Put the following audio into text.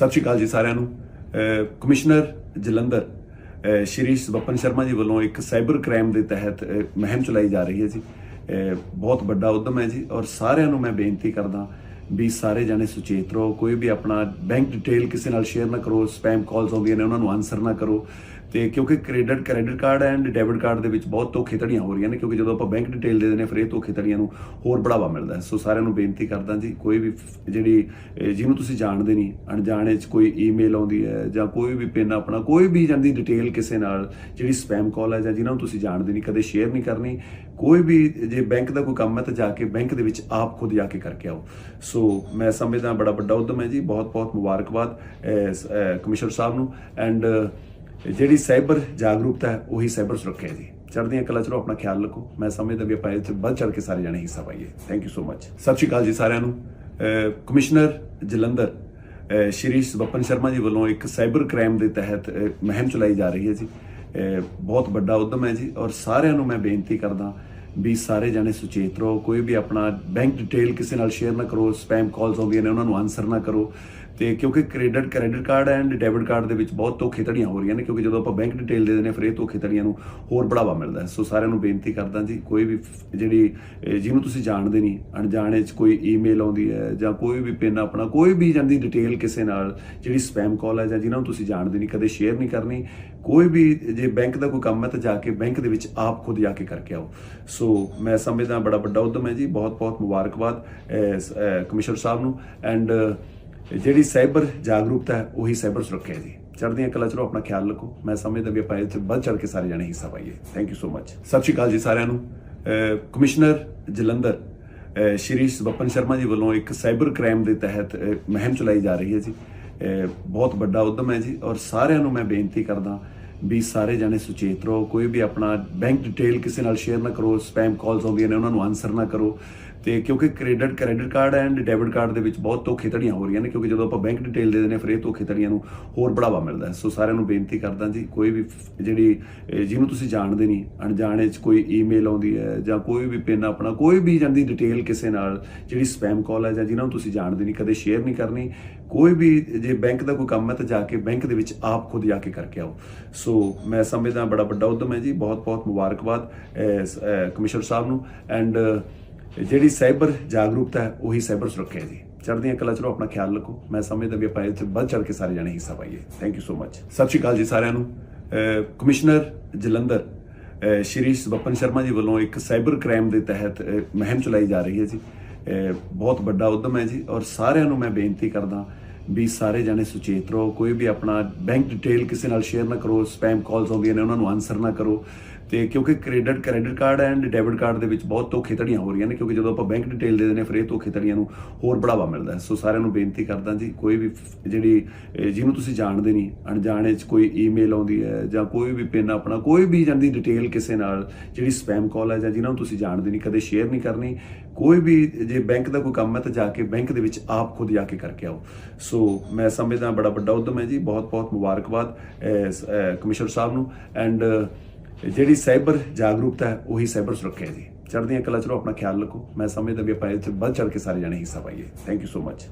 ਸਤਿ ਸ਼੍ਰੀ ਅਕਾਲ ਜੀ ਸਾਰਿਆਂ ਨੂੰ। ਕਮਿਸ਼ਨਰ ਜਲੰਧਰ ਸ਼੍ਰੀ ਸਵਪਨ ਸ਼ਰਮਾ ਜੀ ਵੱਲੋਂ ਇੱਕ ਸਾਈਬਰ ਕ੍ਰਾਈਮ ਦੇ ਤਹਿਤ, ਅਹ, ਮੁਹਿੰਮ ਚਲਾਈ ਜਾ ਰਹੀ ਹੈ ਜੀ। ਬਹੁਤ ਵੱਡਾ ਉਦਮ ਹੈ ਜੀ ਔਰ ਸਾਰਿਆਂ ਨੂੰ ਮੈਂ ਬੇਨਤੀ ਕਰਦਾ ਵੀ ਸਾਰੇ ਜਾਣੇ ਸੁਚੇਤ ਰਹੋ। ਕੋਈ ਵੀ ਆਪਣਾ ਬੈਂਕ ਡਿਟੇਲ ਕਿਸੇ ਨਾਲ ਸ਼ੇਅਰ ਨਾ ਕਰੋ ਸਪੈਮ ਕਾਲਸ ਆਉਂਦੀਆਂ ਨੇ, ਉਹਨਾਂ ਨੂੰ ਆਨਸਰ ਨਾ ਕਰੋ। ਤੇ ਕਿਉਂਕਿ credit credit card and debit card ਦੇ ਵਿੱਚ ਬਹੁਤ ਧੋਖੇਧੜੀਆਂ ਹੋ ਰਹੀਆਂ ਨੇ, ਕਿਉਂਕਿ ਜਦੋਂ ਆਪਾਂ ਬੈਂਕ ਡਿਟੇਲ ਦੇ ਦਿੰਦੇ ਹਾਂ, ਫਿਰ ਇਹ ਧੋਖੇਧੜੀਆਂ ਨੂੰ ਹੋਰ ਬੜਾਵਾ ਮਿਲਦਾ ਹੈ। ਸੋ ਸਾਰਿਆਂ ਨੂੰ ਬੇਨਤੀ ਕਰਦਾ ਜੀ, ਕੋਈ ਵੀ ਜਿਹੜੀ ਜਿਹਨੂੰ ਤੁਸੀਂ ਜਾਣਦੇ ਨਹੀਂ, ਅਣਜਾਣੇ 'ਚ ਕੋਈ ਈਮੇਲ ਆਉਂਦੀ ਹੈ ਜਾਂ ਕੋਈ ਵੀ ਪਿੰਨ ਆਪਣਾ, ਕੋਈ ਵੀ ਜਾਂਦੀ ਡਿਟੇਲ ਕਿਸੇ ਨਾਲ, ਜਿਹੜੀ ਸਪੈਮ ਕਾਲ ਹੈ ਜਾਂ ਜਿਹਨਾਂ ਨੂੰ ਤੁਸੀਂ ਜਾਣਦੇ ਨਹੀਂ, ਕਦੇ ਸ਼ੇਅਰ ਨਹੀਂ ਕਰਨੀ, ਕੋਈ ਵੀ ਜੇ ਬੈਂਕ ਦਾ ਕੋਈ ਕੰਮ ਹੈ ਤਾਂ ਜਾ ਕੇ ਬੈਂਕ ਦੇ ਵਿੱਚ ਆਪ ਖੁਦ ਜਾ ਕੇ ਕਰਕੇ ਆਓ। ਸੋ ਮੈਂ ਸਮਝਦਾ ਬੜਾ ਵੱਡਾ ਉਦਮ ਹੈ ਜੀ ਬਹੁਤ ਬਹੁਤ ਮੁਬਾਰਕਬਾਦ ਕਮਿਸ਼ਨਰ ਸਾਹਿਬ ਨੂੰ ਐਂਡ ਜਿਹੜੀ ਸਾਈਬਰ ਜਾਗਰੂਕਤਾ ਹੈ, ਉਹੀ ਸਾਈਬਰ ਸੁਰੱਖਿਆ ਜੀ। ਚੜ੍ਹਦੀਆਂ ਕਲਾ ਚਲੋ ਆਪਣਾ ਖਿਆਲ ਰੱਖੋ। ਮੈਂ ਸਮਝਦਾ ਵੀ ਆਪਾਂ ਇਹ 'ਚ ਵੱਧ ਚੜ੍ਹ ਕੇ ਸਾਰੇ ਜਾਣੇ ਹਿੱਸਾ ਪਾਈਏ। ਥੈਂਕ ਯੂ ਸੋ ਮਚ ਸਤਿ ਸ਼੍ਰੀ ਅਕਾਲ ਜੀ ਸਾਰਿਆਂ ਨੂੰ। ਕਮਿਸ਼ਨਰ ਜਲੰਧਰ, ਅਹ ਸ਼੍ਰੀ ਸਵਪਨ ਸ਼ਰਮਾ ਜੀ ਵੱਲੋਂ ਇੱਕ ਸਾਈਬਰ ਕ੍ਰਾਈਮ ਦੇ ਤਹਿਤ, ਅਹ, ਮੁਹਿੰਮ ਚਲਾਈ ਜਾ ਰਹੀ ਹੈ ਜੀ। ਬਹੁਤ ਵੱਡਾ ਉਦਮ ਹੈ ਜੀ। ਔਰ ਸਾਰਿਆਂ ਨੂੰ ਮੈਂ ਬੇਨਤੀ ਕਰਦਾ ਵੀ ਸਾਰੇ ਜਾਣੇ ਸੁਚੇਤ ਰਹੋ। ਕੋਈ ਵੀ ਆਪਣਾ ਬੈਂਕ ਡਿਟੇਲ ਕਿਸੇ ਨਾਲ ਸ਼ੇਅਰ ਨਾ ਕਰੋ ਸਪੈਮ ਕਾਲਸ ਆਉਂਦੀਆਂ ਨੇ, ਉਹਨਾਂ ਨੂੰ ਆਨਸਰ ਨਾ ਕਰੋ। ਤੇ ਕਿਉਂਕਿ credit credit card and debit card ਦੇ ਵਿੱਚ ਬਹੁਤ ਧੋਖੇ ਧੜੀਆਂ ਹੋ ਰਹੀਆਂ ਨੇ, ਕਿਉਂਕਿ ਜਦੋਂ ਆਪਾਂ ਬੈਂਕ ਡਿਟੇਲ ਦੇ ਦਿੰਦੇ ਹਾਂ, ਫਿਰ ਇਹ ਧੋਖੇਧੜੀਆਂ ਨੂੰ ਹੋਰ ਬੜਾਵਾ ਮਿਲਦਾ ਹੈ। ਸੋ ਸਾਰਿਆਂ ਨੂੰ ਬੇਨਤੀ ਕਰਦਾ ਜੀ, ਕੋਈ ਵੀ ਜਿਹੜੀ ਜਿਹਨੂੰ ਤੁਸੀਂ ਜਾਣਦੇ ਨਹੀਂ, ਅਣਜਾਣੇ 'ਚ ਕੋਈ ਈਮੇਲ ਆਉਂਦੀ ਹੈ ਜਾਂ ਕੋਈ ਵੀ ਪਿੰਨ ਆਪਣਾ, ਕੋਈ ਵੀ ਜਾਂਦੀ ਡਿਟੇਲ ਕਿਸੇ ਨਾਲ, ਜਿਹੜੀ ਸਪੈਮ ਕਾਲ ਹੈ ਜਾਂ ਜਿਹਨਾਂ ਨੂੰ ਤੁਸੀਂ ਜਾਣਦੇ ਨਹੀਂ, ਕਦੇ ਸ਼ੇਅਰ ਨਹੀਂ ਕਰਨੀ, ਕੋਈ ਵੀ ਜੇ ਬੈਂਕ ਦਾ ਕੋਈ ਕੰਮ ਹੈ ਤਾਂ ਜਾ ਕੇ ਬੈਂਕ ਦੇ ਵਿੱਚ ਆਪ ਖੁਦ ਜਾ ਕੇ ਕਰਕੇ ਆਓ। ਸੋ ਮੈਂ ਸਮਝਦਾ ਬੜਾ ਵੱਡਾ ਉਦਮ ਹੈ ਜੀ ਬਹੁਤ ਬਹੁਤ ਮੁਬਾਰਕਬਾਦ ਕਮਿਸ਼ਨਰ ਸਾਹਿਬ ਨੂੰ ਐਂਡ ਜਿਹੜੀ ਸਾਈਬਰ ਜਾਗਰੂਕਤਾ ਹੈ, ਉਹੀ ਸਾਈਬਰ ਸੁਰੱਖਿਆ ਹੈ ਜੀ। ਚੜ੍ਹਦੀਆਂ ਕਲਾ ਚਲੋ ਆਪਣਾ ਖਿਆਲ ਰੱਖੋ। ਮੈਂ ਸਮਝਦਾ ਵੀ ਆਪਾਂ ਇਹ 'ਚ ਵੱਧ ਚੜ੍ਹ ਕੇ ਸਾਰੇ ਜਾਣੇ ਹਿੱਸਾ ਪਾਈਏ। ਥੈਂਕ ਯੂ ਸੋ ਮੱਚ ਸਤਿ ਸ਼੍ਰੀ ਅਕਾਲ ਜੀ ਸਾਰਿਆਂ ਨੂੰ। ਕਮਿਸ਼ਨਰ ਜਲੰਧਰ ਸ਼੍ਰੀ ਸਵਪਨ ਸ਼ਰਮਾ ਜੀ ਵੱਲੋਂ ਇੱਕ ਸਾਈਬਰ ਕ੍ਰਾਈਮ ਦੇ ਤਹਿਤ, ਅਹ, ਮੁਹਿੰਮ ਚਲਾਈ ਜਾ ਰਹੀ ਹੈ ਜੀ। ਬਹੁਤ ਵੱਡਾ ਉਦਮ ਹੈ ਜੀ। ਔਰ ਸਾਰਿਆਂ ਨੂੰ ਮੈਂ ਬੇਨਤੀ ਕਰਦਾ ਵੀ ਸਾਰੇ ਜਾਣੇ ਸੁਚੇਤ ਰਹੋ। ਕੋਈ ਵੀ ਆਪਣਾ ਬੈਂਕ ਡਿਟੇਲ ਕਿਸੇ ਨਾਲ ਸ਼ੇਅਰ ਨਾ ਕਰੋ ਸਪੈਮ ਕਾਲਸ ਆਉਂਦੀਆਂ ਨੇ, ਉਹਨਾਂ ਨੂੰ ਆਨਸਰ ਨਾ ਕਰੋ। ਤੇ ਕਿਉਂਕਿ credit credit card and debit card ਦੇ ਵਿੱਚ ਬਹੁਤ ਧੋਖੇਧੜੀਆਂ ਹੋ ਰਹੀਆਂ ਨੇ, ਕਿਉਂਕਿ ਜਦੋਂ ਆਪਾਂ ਬੈਂਕ ਡਿਟੇਲ ਦੇ ਦਿੰਦੇ ਹਾਂ, ਫਿਰ ਇਹ ਧੋਖੇਧੜੀਆਂ ਨੂੰ ਹੋਰ ਬੜਾਵਾ ਮਿਲਦਾ ਹੈ। ਸੋ ਸਾਰਿਆਂ ਨੂੰ ਬੇਨਤੀ ਕਰਦਾ ਜੀ, ਕੋਈ ਵੀ ਜਿਹੜੀ ਜਿਹਨੂੰ ਤੁਸੀਂ ਜਾਣਦੇ ਨਹੀਂ, ਅਣਜਾਣੇ 'ਚ ਕੋਈ ਈਮੇਲ ਆਉਂਦੀ ਹੈ ਜਾਂ ਕੋਈ ਵੀ ਪਿੰਨ ਆਪਣਾ, ਕੋਈ ਵੀ ਜਾਂਦੀ ਡਿਟੇਲ ਕਿਸੇ ਨਾਲ, ਜਿਹੜੀ ਸਪੈਮ ਕਾਲ ਹੈ ਜਾਂ ਜਿਹਨਾਂ ਨੂੰ ਤੁਸੀਂ ਜਾਣਦੇ ਨਹੀਂ, ਕਦੇ ਸ਼ੇਅਰ ਨਹੀਂ ਕਰਨੀ, ਕੋਈ ਵੀ ਜੇ ਬੈਂਕ ਦਾ ਕੋਈ ਕੰਮ ਹੈ ਤਾਂ ਜਾ ਕੇ ਬੈਂਕ ਦੇ ਵਿੱਚ ਆਪ ਖੁਦ ਜਾ ਕੇ ਕਰਕੇ ਆਓ। ਸੋ ਮੈਂ ਸਮਝਦਾ ਬੜਾ ਵੱਡਾ ਉਦਮ ਹੈ ਜੀ ਬਹੁਤ ਬਹੁਤ ਮੁਬਾਰਕਬਾਦ ਕਮਿਸ਼ਨਰ ਸਾਹਿਬ ਨੂੰ ਐਂਡ ਜਿਹੜੀ ਸਾਈਬਰ ਜਾਗਰੂਕਤਾ ਹੈ, ਉਹੀ ਸਾਈਬਰ ਸੁਰੱਖਿਆ ਜੀ। ਚੜ੍ਹਦੀਆਂ ਕਲਾ, ਚਲੋ ਆਪਣਾ ਖਿਆਲ ਰੱਖੋ। ਮੈਂ ਸਮਝਦਾ ਵੀ ਆਪਾਂ ਇਹ 'ਚ ਵੱਧ ਚੜ੍ਹ ਕੇ ਸਾਰੇ ਜਾਣੇ ਹਿੱਸਾ ਪਾਈਏ। ਥੈਂਕ ਯੂ ਸੋ ਮਚ ਸਤਿ ਸ਼੍ਰੀ ਅਕਾਲ ਜੀ ਸਾਰਿਆਂ ਨੂੰ। ਕਮਿਸ਼ਨਰ ਜਲੰਧਰ ਸ਼੍ਰੀ ਸਵਪਨ ਸ਼ਰਮਾ ਜੀ ਵੱਲੋਂ ਇੱਕ ਸਾਈਬਰ ਕ੍ਰਾਈਮ ਦੇ ਤਹਿਤ, ਅਹ, ਮੁਹਿੰਮ ਚਲਾਈ ਜਾ ਰਹੀ ਹੈ ਜੀ। ਬਹੁਤ ਵੱਡਾ ਉਦਮ ਹੈ ਜੀ। ਔਰ ਸਾਰਿਆਂ ਨੂੰ ਮੈਂ ਬੇਨਤੀ ਕਰਦਾ ਵੀ ਸਾਰੇ ਜਾਣੇ ਸੁਚੇਤ ਰਹੋ। ਕੋਈ ਵੀ ਆਪਣਾ ਬੈਂਕ ਡਿਟੇਲ ਕਿਸੇ ਨਾਲ ਸ਼ੇਅਰ ਨਾ ਕਰੋ ਸਪੈਮ ਕਾਲਸ ਆਉਂਦੀਆਂ ਨੇ, ਉਹਨਾਂ ਨੂੰ ਆਨਸਰ ਨਾ ਕਰੋ। ਤੇ ਕਿਉਂਕਿ credit credit card and debit card ਦੇ ਵਿੱਚ ਬਹੁਤ ਧੋਖੇਧੜੀਆਂ ਹੋ ਰਹੀਆਂ ਨੇ, ਕਿਉਂਕਿ ਜਦੋਂ ਆਪਾਂ ਬੈਂਕ ਡਿਟੇਲ ਦੇ ਦਿੰਦੇ ਹਾਂ, ਫਿਰ ਇਹ ਧੋਖੇਧੜੀਆਂ ਨੂੰ ਹੋਰ ਬੜਾਵਾ ਮਿਲਦਾ ਹੈ। ਸੋ ਸਾਰਿਆਂ ਨੂੰ ਬੇਨਤੀ ਕਰਦਾ ਜੀ, ਕੋਈ ਵੀ ਜਿਹੜੀ ਜਿਹਨੂੰ ਤੁਸੀਂ ਜਾਣਦੇ ਨਹੀਂ, ਅਣਜਾਣੇ 'ਚ ਕੋਈ ਈਮੇਲ ਆਉਂਦੀ ਹੈ ਜਾਂ ਕੋਈ ਵੀ ਪਿੰਨ ਆਪਣਾ, ਕੋਈ ਵੀ ਜਾਂਦੀ ਡਿਟੇਲ ਕਿਸੇ ਨਾਲ, ਜਿਹੜੀ ਸਪੈਮ ਕਾਲ ਹੈ ਜਾਂ ਜਿਹਨਾਂ ਨੂੰ ਤੁਸੀਂ ਜਾਣਦੇ ਨਹੀਂ, ਕਦੇ ਸ਼ੇਅਰ ਨਹੀਂ ਕਰਨੀ, ਕੋਈ ਵੀ ਜੇ ਬੈਂਕ ਦਾ ਕੋਈ ਕੰਮ ਹੈ ਤਾਂ ਜਾ ਕੇ ਬੈਂਕ ਦੇ ਵਿੱਚ ਆਪ ਖੁਦ ਜਾ ਕੇ ਕਰਕੇ ਆਓ। ਸੋ ਮੈਂ ਸਮਝਦਾ ਬੜਾ ਵੱਡਾ ਉਦਮ ਹੈ ਜੀ ਬਹੁਤ ਬਹੁਤ ਮੁਬਾਰਕਬਾਦ ਕਮਿਸ਼ਨਰ ਸਾਹਿਬ ਨੂੰ ਐਂਡ ਜਿਹੜੀ ਸਾਈਬਰ ਜਾਗਰੂਕਤਾ ਹੈ, ਉਹੀ ਸਾਈਬਰ ਸੁਰੱਖਿਆ ਹੈ ਜੀ। ਚੜ੍ਹਦੀਆਂ ਕਲਾ ਚਲੋ ਆਪਣਾ ਖਿਆਲ ਰੱਖੋ। ਮੈਂ ਸਮਝਦਾ ਵੀ ਆਪਾਂ ਇਹ 'ਚ ਵੱਧ ਚੜ੍ਹ ਕੇ ਸਾਰੇ ਜਾਣੇ ਹਿੱਸਾ ਪਾਈਏ। Thank you so much